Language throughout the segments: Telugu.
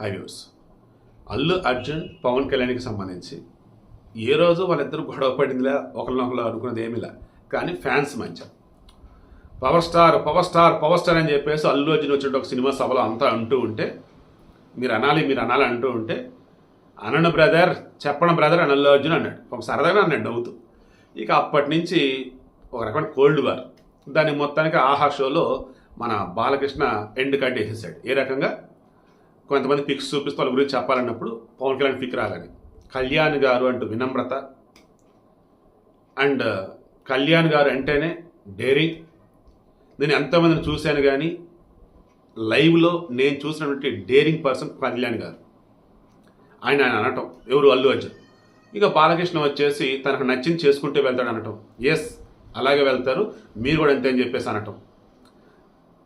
హైవ్యూస్ అల్లు అర్జున్ పవన్ కళ్యాణ్కి సంబంధించి ఏ రోజు వాళ్ళిద్దరు గొడవ పడిందిలా ఒకరినొకరు అనుకున్నది ఏమిలా కానీ ఫ్యాన్స్ మంచి. Power star power star power star అని చెప్పేసి అల్లు అర్జున్ వచ్చిన ఒక సినిమా సభలో అంతా అంటూ ఉంటే మీరు అనాలి మీరు అనాలి అంటూ ఉంటే అనను బ్రదర్ చెప్పడం బ్రదర్ అని అల్లు అర్జున్ అన్నాడు. ఒక సరదాగా అన్నాడు నవ్వుతూ. ఇక అప్పటి నుంచి ఒక రకమైన కోల్డ్ వార్. దాని మొత్తానికి ఆహా షోలో మన బాలకృష్ణ ఎండ్ కట్ వేసేసాడు ఏ రకంగా? కొంతమంది పిక్స్ చూపిస్తూ వాళ్ళ గురించి చెప్పాలన్నప్పుడు పవన్ కళ్యాణ్ పిక్ రాలని కళ్యాణ్ గారు అంటూ వినమ్రత అండ్ కళ్యాణ్ గారు అంటేనే డేరింగ్ నేను ఎంతోమందిని చూశాను కానీ లైవ్లో నేను చూసినటువంటి డేరింగ్ పర్సన్ కళ్యాణ్ గారు. ఆయన ఆయన అనటం ఎవరు అల్లు అర్జున్. ఇక బాలకృష్ణ వచ్చేసి తనకు నచ్చింది చేసుకుంటూ వెళ్తాడు అనటం ఎస్ అలాగే వెళ్తారు మీరు కూడా అంతే అని చెప్పేసి అనటం.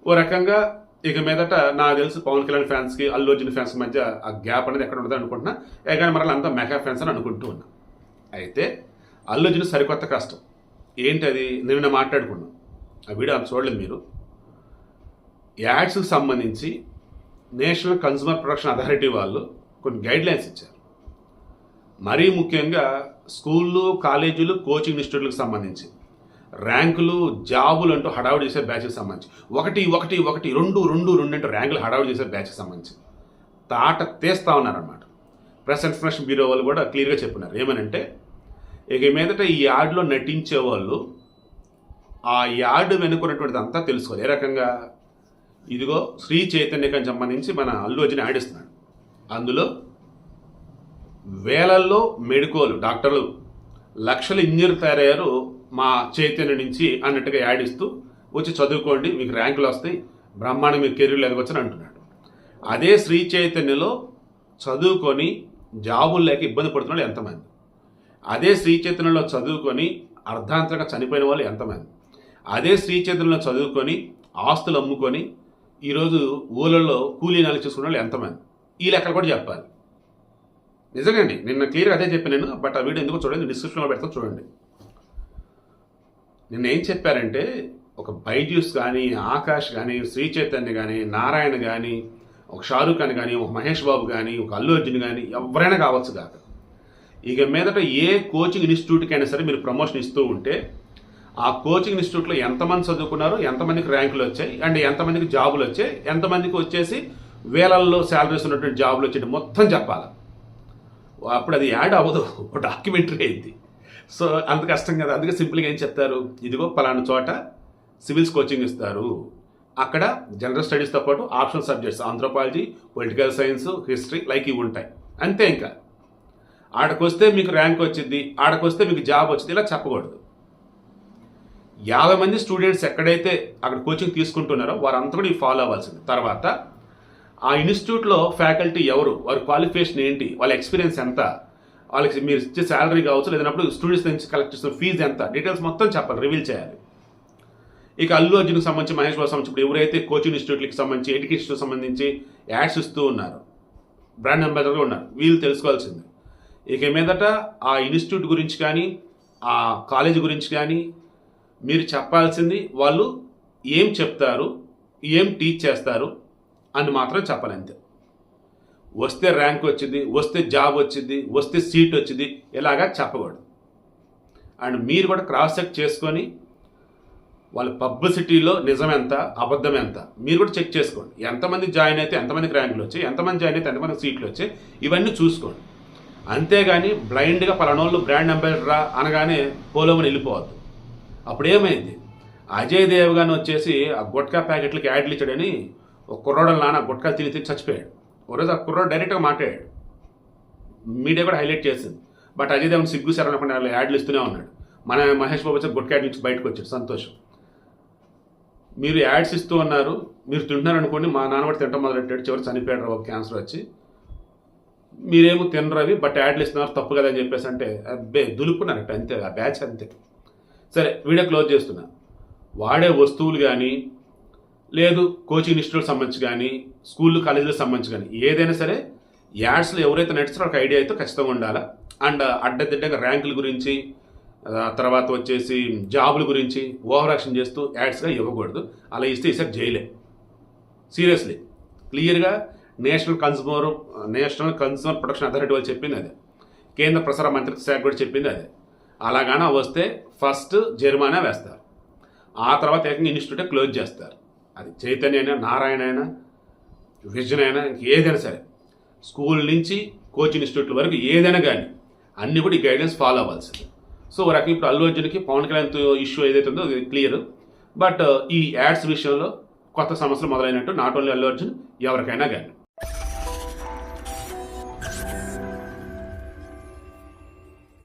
ఓ రకంగా ఇక మీదట నాకు తెలుసు పవన్ కళ్యాణ్ ఫ్యాన్స్కి అల్లు అర్జున్ ఫ్యాన్స్ మధ్య ఆ గ్యాప్ అనేది ఎక్కడ ఉండదు అనుకుంటున్నా. కానీ మరలా అంతా మెగా ఫ్యాన్స్ అని అనుకుంటూ ఉన్నా. అయితే అల్లు అర్జున్ సరికొత్త కష్టం. ఏంటి అది? నిన్న మాట్లాడుకున్నాం. ఆ వీడియో అంత చూడలేదు మీరు. యాడ్స్కి సంబంధించి నేషనల్ కన్స్యూమర్ ప్రొడక్షన్ అథారిటీ వాళ్ళు కొన్ని గైడ్ లైన్స్ ఇచ్చారు. మరీ ముఖ్యంగా స్కూళ్ళు కాలేజీలు కోచింగ్ ఇన్స్టిట్యూట్లకు సంబంధించి. ర్యాంకులు జాబులు అంటూ హడావుడి చేసే బ్యాచ్కి సంబంధించి. ఒకటి ఒకటి ఒకటి రెండు రెండు రెండు అంటూ ర్యాంకులు హడావుడి చేసే బ్యాచ్కి సంబంధించి. తాట తీస్తా ఉన్నారనమాట ప్రెస్ ఇన్ఫర్మేషన్ బ్యూరో వాళ్ళు కూడా క్లియర్గా చెప్పినారు. ఏమనంటే ఇక మీదట ఈ యాడ్లో నటించే వాళ్ళు ఆ యాడ్ వెనుకున్నటువంటిది అంతా తెలుసుకోవాలి. ఏ రకంగా? ఇదిగో శ్రీ చైతన్యకని సంబంధించి మన అల్లు అర్జున్ యాడ్ ఇస్తున్నాడు. అందులో వేలల్లో మెడికోలు డాక్టర్లు లక్షల ఇంజనీర్ తయారయ్యారు మా చైతన్య నుంచి అన్నట్టుగా యాడ్ ఇస్తూ వచ్చి చదువుకోండి మీకు ర్యాంకులు వస్తాయి బ్రహ్మాండం మీకు కెరీర్లు ఎదగొచ్చని అంటున్నాడు. అదే శ్రీ చైతన్యలో చదువుకొని జాబులు లేక ఇబ్బంది పడుతున్నాడు ఎంతమంది? అదే శ్రీ చైతన్యలో చదువుకొని అర్ధాంతరంగా చనిపోయిన వాళ్ళు ఎంతమంది? అదే శ్రీ చైతన్యలో చదువుకొని ఆస్తులు అమ్ముకొని ఈరోజు ఊళ్ళలో కూలీనాలు చూసుకున్న వాళ్ళు ఎంతమంది? ఈ లెక్కలు కూడా చెప్పాలి. నిజంగా అండి నిన్న క్లియర్గా అదే చెప్పాను నేను బట్ ఆ వీడియో ఎందుకు చూడండి డిస్క్రిప్షన్లో పెడతాను చూడండి. నిన్న ఏం చెప్పారంటే ఒక బైజ్యూస్ కానీ ఆకాష్ కానీ శ్రీ చైతన్య కానీ నారాయణ కానీ ఒక షారూఖ్ ఖాన్ కానీ ఒక మహేష్ బాబు కానీ ఒక అల్లు అర్జున్ కానీ ఎవరైనా కావచ్చు కాక. ఇక మీదట ఏ కోచింగ్ ఇన్స్టిట్యూట్కి అయినా సరే మీరు ప్రమోషన్ ఇస్తూ ఉంటే ఆ కోచింగ్ ఇన్స్టిట్యూట్లో ఎంతమంది చదువుకున్నారు ఎంతమందికి ర్యాంకులు వచ్చాయి అండ్ ఎంతమందికి జాబులు వచ్చాయి ఎంతమందికి వచ్చేసి వేలల్లో శాలరీస్ ఉన్నటువంటి జాబులు వచ్చేటి మొత్తం చెప్పాలి? అప్పుడు అది యాడ్ అవ్వదు ఒక డాక్యుమెంటరీ అయింది. సో అంత కష్టం కదా. అందుకే సింపుల్గా ఏం చెప్తారు? ఇదిగో పలానా చోట సివిల్స్ కోచింగ్ ఇస్తారు. అక్కడ జనరల్ స్టడీస్తో పాటు optional subjects anthropology political science history like ఇవి ఉంటాయి. అంతే ఇంకా. ఆడకొస్తే మీకు ర్యాంక్ వచ్చింది ఆడకొస్తే మీకు జాబ్ వచ్చింది ఇలా చెప్పకూడదు. యాభై మంది స్టూడెంట్స్ ఎక్కడైతే అక్కడ కోచింగ్ తీసుకుంటున్నారో వారంతా కూడా ఫాలో అవ్వాల్సింది. తర్వాత ఆ ఇన్స్టిట్యూట్లో ఫ్యాకల్టీ ఎవరు? వారి క్వాలిఫికేషన్ ఏంటి? వాళ్ళ ఎక్స్పీరియన్స్ ఎంత? వాళ్ళకి మీరు ఇచ్చే శాలరీ కావచ్చు లేదన్నప్పుడు స్టూడెంట్స్ నుంచి కలెక్ట్ చేసిన ఫీజు ఎంత? డీటెయిల్స్ మొత్తం చెప్పాలి రివీల్ చేయాలి. ఇక అల్లు అర్జున్కి సంబంధించి మహేష్ బాబు సంబంధించి ఇప్పుడు ఎవరైతే కోచింగ్ ఇన్స్టిట్యూట్కి సంబంధించి ఎడ్యుకేషన్ సంబంధించి యాడ్స్ ఇస్తూ ఉన్నారు బ్రాండ్ అంబాసిడర్గా ఉన్నారు వీళ్ళు తెలుసుకోవాల్సింది. ఇక మీదట ఆ ఇన్స్టిట్యూట్ గురించి కానీ ఆ కాలేజ్ గురించి కానీ మీరు చెప్పాల్సింది వాళ్ళు ఏం చెప్తారు ఏం టీచ్ చేస్తారు అని మాత్రం చెప్పాలంతే. వస్తే ర్యాంక్ వచ్చింది వస్తే జాబ్ వచ్చింది వస్తే సీట్ వచ్చింది ఇలాగా చెప్పకూడదు. అండ్ మీరు కూడా క్రాస్ చెక్ చేసుకొని వాళ్ళ పబ్లిసిటీలో నిజం ఎంత అబద్ధం ఎంత మీరు కూడా చెక్ చేసుకోండి. ఎంతమంది జాయిన్ అయితే ఎంతమందికి ర్యాంకులు వచ్చాయి ఎంతమంది జాయిన్ అయితే ఎంతమంది సీట్లు వచ్చాయి ఇవన్నీ చూసుకోండి. అంతేగాని బ్లైండ్గా పలానోళ్ళు బ్రాండ్ అంబాసిడరా అనగానే పోలోమని వెళ్ళిపోవద్దు. అప్పుడు ఏమైంది అజయ్ దేవగాన్ వచ్చేసి ఆ గుట్కా ప్యాకెట్లకి యాడ్లు ఇచ్చాడని ఒక కుర్రాడు నాన్న గుట్కా తిని తిని చచ్చిపోయాడు. ఒకరోజు ఆ కుర్రాడు డైరెక్ట్గా మాట్లాడాడు మీడియా కూడా హైలైట్ చేసింది. బట్ అజయ్ దేవన్ సిగ్గు శరణకుండా వాళ్ళు యాడ్లు ఇస్తూనే ఉన్నాడు. మన మహేష్ బాబు వచ్చి గుట్కాడ్ నుంచి బయటకు వచ్చాడు. సంతోషం. మీరు యాడ్స్ ఇస్తూ ఉన్నారు. మీరు తింటున్నారు అనుకోండి మా నాన్న కూడా తింటాం మొదలెట్టాడు. చివరి చనిపోయాడు బాబు క్యాన్సర్ వచ్చి. మీరేమో తినరు బట్ యాడ్లు ఇస్తున్నారు తప్పు కదా అని చెప్పేసి అంటే అబ్బే దులుపుకున్నారు. అంతే ఆ బ్యాచ్ అంతే. సరే వీడియో క్లోజ్ చేస్తున్నా. వాడే వస్తువులు కానీ లేదు కోచింగ్ ఇన్స్టిట్యూట్ సంబంధించి కానీ స్కూళ్ళు కాలేజీలకు సంబంధించి కానీ ఏదైనా సరే యాడ్స్లో ఎవరైతే నడుస్తారో ఒక ఐడియా అయితే ఖచ్చితంగా ఉండాలి? అండ్ అడ్డదిడ్డగా ర్యాంకుల గురించి తర్వాత వచ్చేసి జాబుల గురించి ఓవర్ యాక్షన్ చేస్తూ యాడ్స్గా ఇవ్వకూడదు. అలా ఇస్తే ఈసారి జైలే. సీరియస్లీ. క్లియర్గా national consumer national consumer protection authority వాళ్ళు చెప్పింది అదే. కేంద్ర ప్రసార మంత్రిత్వ శాఖ కూడా చెప్పింది అదే. అలాగానే వస్తే ఫస్ట్ జరిమానా వేస్తారు. ఆ తర్వాత ఏకంగా ఇన్స్టిట్యూటే క్లోజ్ చేస్తారు. అది చైతన్య అయినా నారాయణ అయినా విజన్ అయినా ఇంక ఏదైనా సరే. స్కూల్ నుంచి కోచింగ్ ఇన్స్టిట్యూట్ వరకు ఏదైనా కానీ అన్నీ కూడా ఈ గైడెన్స్ ఫాలో అవ్వాల్సింది. సో ఒక రకంగా ఇప్పుడు అల్లు అర్జున్కి పవన్ కళ్యాణ్ ఇష్యూ ఏదైతే ఉందో అది క్లియర్. బట్ ఈ యాడ్స్ విషయంలో కొత్త సమస్యలు మొదలైనట్టు నాట్ ఓన్లీ అల్లు అర్జున్ ఎవరికైనా కానీ.